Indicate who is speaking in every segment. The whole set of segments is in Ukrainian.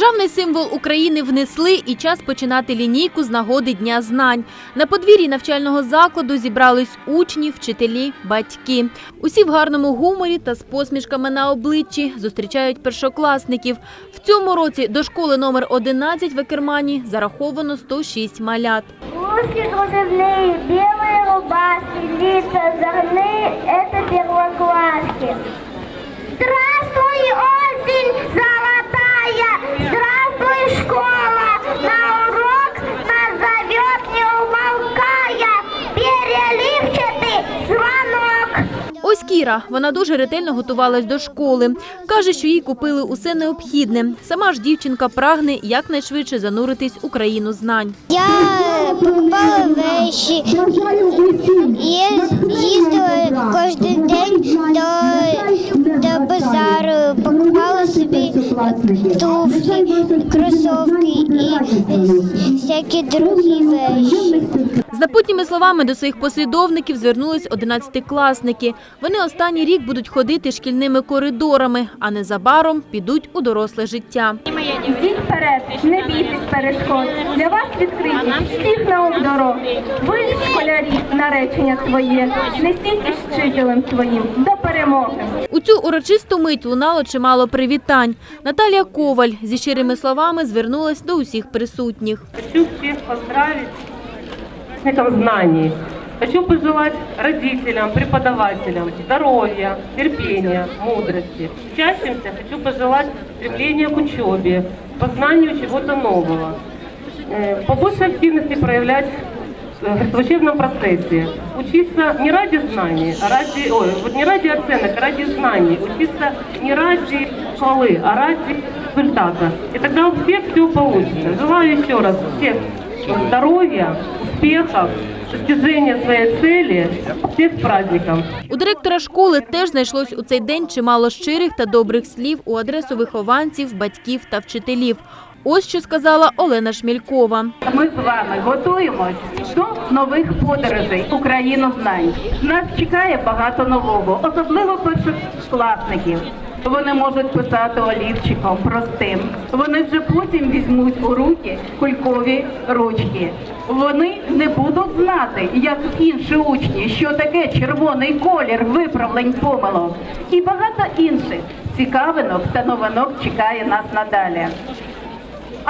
Speaker 1: Державний символ України внесли і час починати лінійку з нагоди Дня знань. На подвір'ї навчального закладу зібрались учні, вчителі, батьки. Усі в гарному гуморі та з посмішками на обличчі зустрічають першокласників. В цьому році до школи номер 11 в Екермані зараховано 106 малят.
Speaker 2: Ушки кружевные, белые рубашки, лица
Speaker 1: Кіра. Вона дуже ретельно готувалась до школи. Каже, що їй купили усе необхідне. Сама ж дівчинка прагне якнайшвидше зануритись у країну знань.
Speaker 3: Я покупала вещи, Є- їздила кожен день до, до базару, покупала собі туфлі, кросовки і всякі другі вещи.
Speaker 1: З напутніми словами до своїх послідовників звернулись одинадцятикласники. Вони останній рік будуть ходити шкільними коридорами, а незабаром підуть у доросле життя.
Speaker 4: Йдіть вперед, не бійтесь перешкод. Для вас відкриті всіх наук дорог. Ви, школярі, наречення своє, несіть із вчителем своїм до перемоги.
Speaker 1: У цю урочисту мить лунало чимало привітань. Наталія Коваль зі щирими словами звернулась до усіх присутніх.
Speaker 5: Хочу всех поздравить с праздником знаний. Хочу пожелать родителям, преподавателям здоровья, терпения, мудрости. Учащимся хочу пожелать стремления к учебе, познанию чего-то нового. Э, Побольше активности проявлять э, в учебном процессе. Учиться не ради знаний, а ради, ой, вот не ради оценок, а ради знаний. Учиться не ради хвалы, а ради результата. И тогда у всех все получится. Желаю еще раз всех здоровья, успехов, достижения своей цели. Всех с праздником!
Speaker 1: У директора школи теж знайшлось у цей день чимало щирих та добрих слів у адресу вихованців, батьків та вчителів. Ось що сказала Олена Шмількова.
Speaker 6: Ми з вами готуємось до нових подорожей Україну знань. Нас чекає багато нового, особливо першокласників. Вони можуть писати олівчиком простим. Вони вже потім візьмуть у руки кулькові ручки. Вони не будуть знати, як інші учні, що таке червоний колір виправлень помилок. І багато інших цікавинок та новинок чекає нас надалі.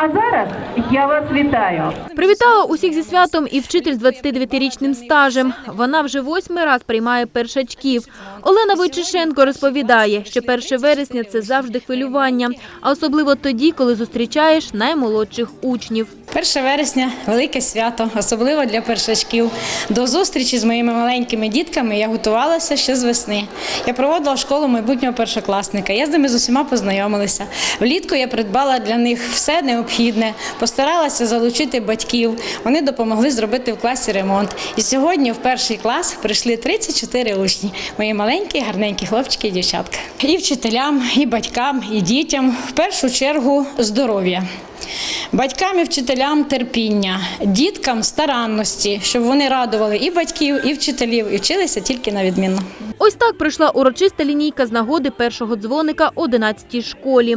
Speaker 6: А зараз я вас вітаю.
Speaker 1: Привітала усіх зі святом і вчитель з 29-річним стажем. Вона вже восьмий раз приймає першачків. Олена Войчишенко розповідає, що 1 вересня – це завжди хвилювання, а особливо тоді, коли зустрічаєш наймолодших учнів.
Speaker 7: 1 вересня велике свято, особливо для першачків. До зустрічі з моїми маленькими дітками я готувалася ще з весни. Я проводила школу майбутнього першокласника. Я з ними з усіма познайомилася. Влітку я придбала для них все необхідне, постаралася залучити батьків. Вони допомогли зробити в класі ремонт. І сьогодні в перший клас прийшли 34 учні. Мої маленькі, гарненькі хлопчики і дівчатка. І вчителям, і батькам, і дітям в першу чергу здоров'я. Батькам і вчителям терпіння, діткам старанності, щоб вони радували і батьків, і вчителів, і вчилися тільки на відмінно.
Speaker 1: Ось так пройшла урочиста лінійка з нагоди першого дзвоника 11-й школі.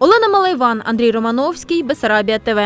Speaker 1: Олена Малайван, Андрій Романовський, Бесарабія ТВ.